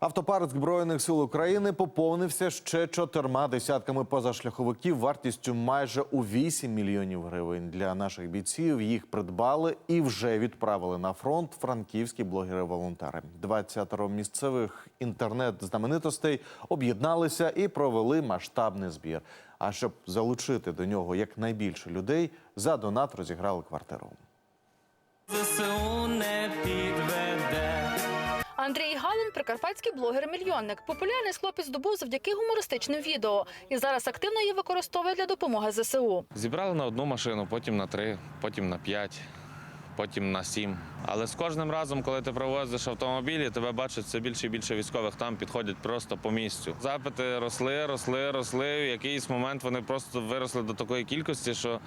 Автопарк Збройних сил України поповнився ще чотирма десятками позашляховиків вартістю майже у 8 мільйонів гривень. Для наших бійців їх придбали і вже відправили на фронт франківські блогери-волонтери. 20 місцевих інтернет-знаменитостей об'єдналися і провели масштабний збір. А щоб залучити до нього якнайбільше людей, за донат розіграли квартиру. ЗСУ не підведе. Прикарпатський блогер-мільйонник. Популярність хлопець здобув завдяки гумористичним відео і зараз активно її використовує для допомоги ЗСУ. Зібрали на одну машину, потім на три, потім на п'ять, потім на сім. Але з кожним разом, коли ти привозиш автомобілі, тебе бачать все більше і більше військових там підходять просто по місцю. Запити росли, росли, росли. В якийсь момент вони просто виросли до такої кількості, що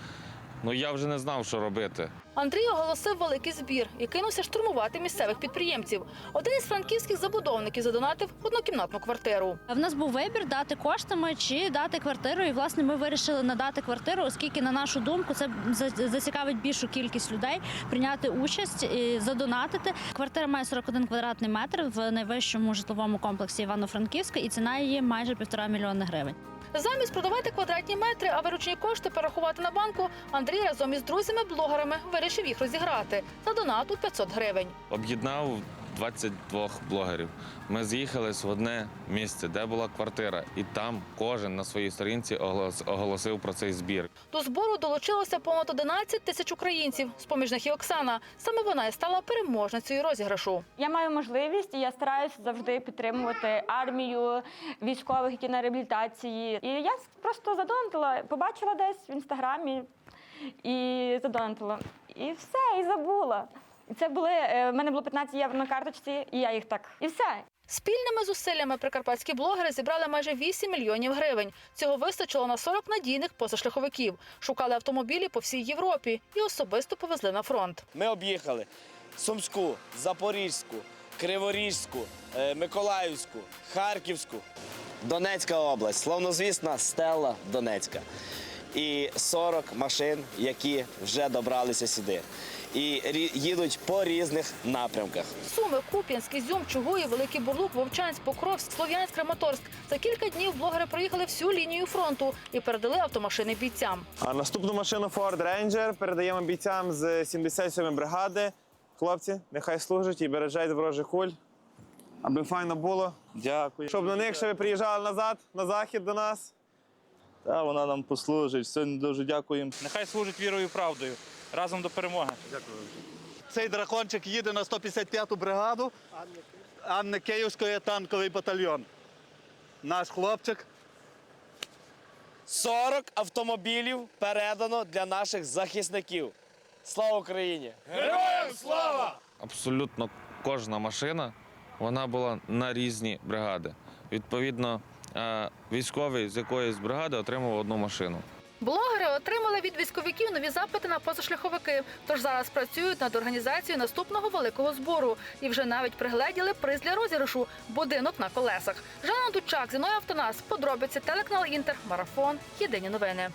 ну я вже не знав, що робити. Андрій оголосив великий збір і кинувся штурмувати місцевих підприємців. Один із франківських забудовників задонатив однокімнатну квартиру. В нас був вибір дати коштами чи дати квартиру. І власне ми вирішили надати квартиру, оскільки, на нашу думку, це зацікавить більшу кількість людей прийняти участь і задонатити. Квартира має 41 квадратний метр в найвищому житловому комплексі Івано-Франківська, і ціна її майже півтора мільйона гривень. Замість продавати квадратні метри, а виручні кошти перерахувати на банку, Андрій разом із друзями-блогерами вирішив їх розіграти за донат у 500 гривень. Об'єднав 22 блогерів. Ми з'їхались в одне місце, де була квартира, і там кожен на своїй сторінці оголос- оголосив про цей збір. До збору долучилося понад 11 тисяч українців. З поміж них і Оксана. Саме вона і стала переможницею розіграшу. Я маю можливість, і я стараюся завжди підтримувати армію, військових, які на реабілітації. І я просто задонатила, побачила десь в інстаграмі і задонатила. І все, і забула. І це були е, в мене було 15 євро на карточці, і я їх так. І все. Спільними зусиллями прикарпатські блогери зібрали майже 8 мільйонів гривень. Цього вистачило на 40 надійних позашляховиків. Шукали автомобілі по всій Європі і особисто повезли на фронт. Ми об'їхали Сумську, Запорізьку, Криворізьку, е, Миколаївську, Харківську, Донецька область, славнозвісна Стелла Донецька. І 40 машин, які вже добралися сюди. І рі- їдуть по різних напрямках. Суми, Куп'янськ, Ізюм, Чугуї, Великий Бурлук, Вовчанськ, Покровськ, Слов'янськ, Краматорськ. За кілька днів блогери проїхали всю лінію фронту і передали автомашини бійцям. А наступну машину Ford Ranger передаємо бійцям з 77-ї бригади. Хлопці, нехай служать і бережуть ворожих куль. Аби файно було. Дякую. Щоб на них ще ви приїжджали назад, на захід до нас. Та вона нам послужить. Сьогодні дуже дякуємо. Нехай служить вірою і правдою. Разом до перемоги. Дякую. Цей дракончик їде на 155-ту бригаду Анни Київської танковий батальйон. Наш хлопчик 40 автомобілів передано для наших захисників. Слава Україні! Героям слава! Абсолютно кожна машина вона була на різні бригади. Відповідно, військовий з якоїсь бригади отримав одну машину. Блогери отримали від військовиків нові запити на позашляховики. Тож зараз працюють над організацією наступного великого збору і вже навіть пригледіли приз для розіграшу будинок на колесах. Жанна Дучак, Зіною Автонас, подробиці телеканал Інтер, марафон. Єдині новини.